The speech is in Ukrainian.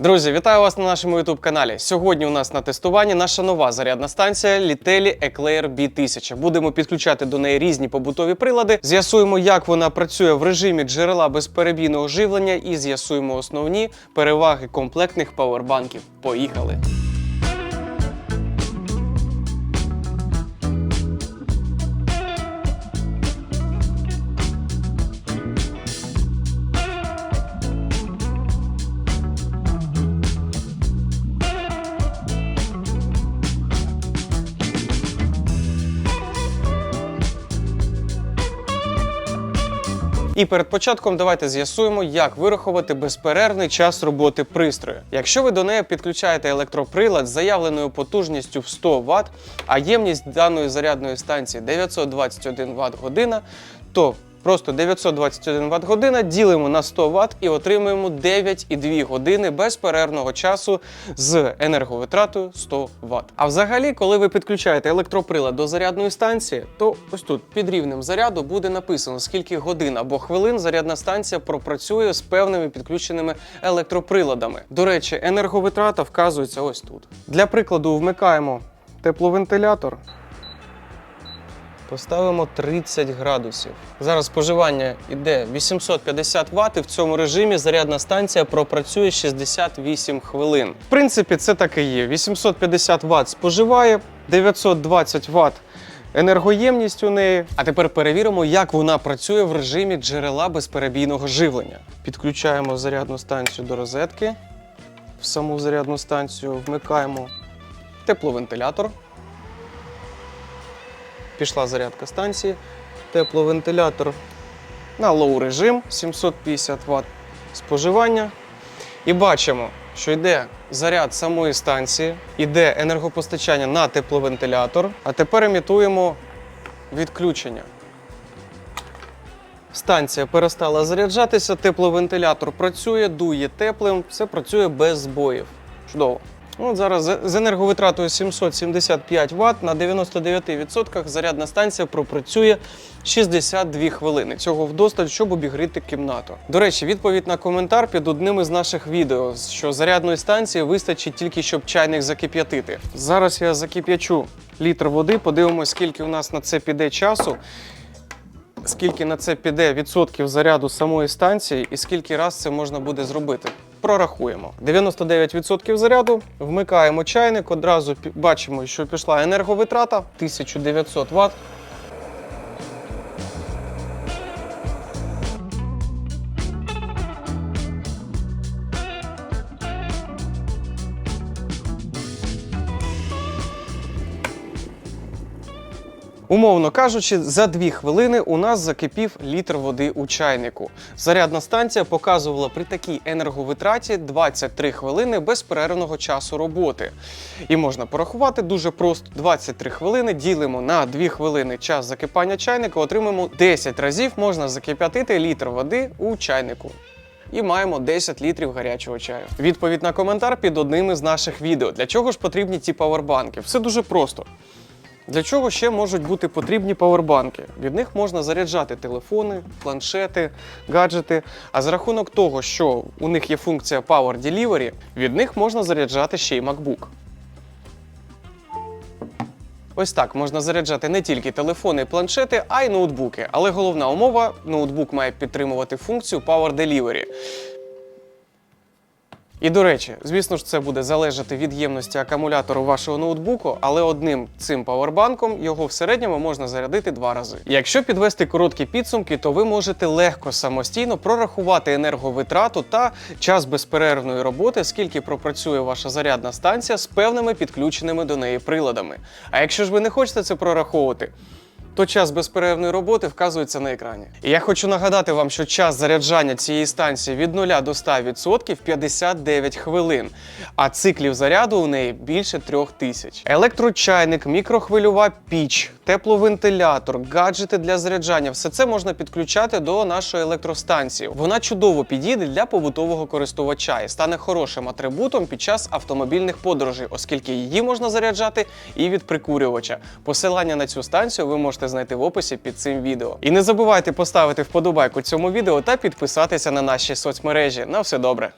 Друзі, вітаю вас на нашому youtube каналі. Сьогодні у нас на тестуванні наша нова зарядна станція Litelli Eclair B1000. Будемо підключати до неї різні побутові прилади. З'ясуємо, як вона працює в режимі джерела безперебійного живлення і з'ясуємо основні переваги комплектних павербанків. Поїхали! І перед початком давайте з'ясуємо, як вирахувати безперервний час роботи пристрою. Якщо ви до неї підключаєте електроприлад з заявленою потужністю в 100 Вт, а ємність даної зарядної станції 921 Вт година, то Просто 921 Вт година ділимо на 100 Вт і отримуємо 9,2 години безперервного часу з енерговитратою 100 Вт. А взагалі, коли ви підключаєте електроприлад до зарядної станції, то ось тут під рівнем заряду буде написано, скільки годин або хвилин зарядна станція пропрацює з певними підключеними електроприладами. До речі, енерговитрата вказується ось тут. Для прикладу, вмикаємо тепловентилятор. Поставимо 30 градусів. Зараз споживання йде 850 Вт, в цьому режимі зарядна станція пропрацює 68 хвилин. В принципі, це так і є. 850 Вт споживає, 920 Вт енергоємність у неї. А тепер перевіримо, як вона працює в режимі джерела безперебійного живлення. Підключаємо зарядну станцію до розетки. В саму зарядну станцію вмикаємо тепловентилятор. Пішла зарядка станції. Тепловентилятор на лоу режим 750 Вт споживання. І бачимо, що йде заряд самої станції, йде енергопостачання на тепловентилятор. А тепер імітуємо відключення. Станція перестала заряджатися, тепловентилятор працює, дує теплим, все працює без збоїв. Чудово. От зараз з енерговитратою 775 Вт на 99% зарядна станція пропрацює 62 хвилини. Цього вдосталь, щоб обігріти кімнату. До речі, відповідь на коментар під одним із наших відео, що зарядної станції вистачить тільки, щоб чайник закип'ятити. Зараз я закип'ячу літр води, подивимось, скільки у нас на це піде часу. Скільки на це піде відсотків заряду самої станції і скільки раз це можна буде зробити. Прорахуємо. 99% заряду, вмикаємо чайник, одразу бачимо, що пішла енерговитрата 1900 Вт. Умовно кажучи, за 2 хвилини у нас закипів літр води у чайнику. Зарядна станція показувала при такій енерговитраті 23 хвилини безперервного часу роботи. І можна порахувати дуже просто: 23 хвилини ділимо на 2 хвилини час закипання чайника, отримаємо 10 разів можна закип'ятити літр води у чайнику. І маємо 10 літрів гарячого чаю. Відповідь на коментар під одним із наших відео. Для чого ж потрібні ці павербанки? Все дуже просто. Для чого ще можуть бути потрібні павербанки? Від них можна заряджати телефони, планшети, гаджети. А за рахунок того, що у них є функція Power Delivery, від них можна заряджати ще й MacBook. Ось так можна заряджати не тільки телефони планшети, а й ноутбуки. Але головна умова ноутбук має підтримувати функцію Power Delivery. І до речі, звісно ж, це буде залежати від ємності акумулятору вашого ноутбуку, але одним цим павербанком його в середньому можна зарядити два рази. Якщо підвести короткі підсумки, то ви можете легко самостійно прорахувати енерговитрату та час безперервної роботи, скільки пропрацює ваша зарядна станція з певними підключеними до неї приладами. А якщо ж ви не хочете це прораховувати, то час безперервної роботи вказується на екрані. І я хочу нагадати вам, що час заряджання цієї станції від 0 до 100% 59 хвилин, а циклів заряду у неї більше 3000. Електрочайник, мікрохвильова піч, тепловентилятор, гаджети для заряджання все це можна підключати до нашої електростанції. Вона чудово підійде для побутового користувача і стане хорошим атрибутом під час автомобільних подорожей, оскільки її можна заряджати і від прикурювача. Посилання на цю станцію ви знайти в описі під цим відео. І не забувайте поставити вподобайку цьому відео та підписатися на наші соцмережі. На все добре.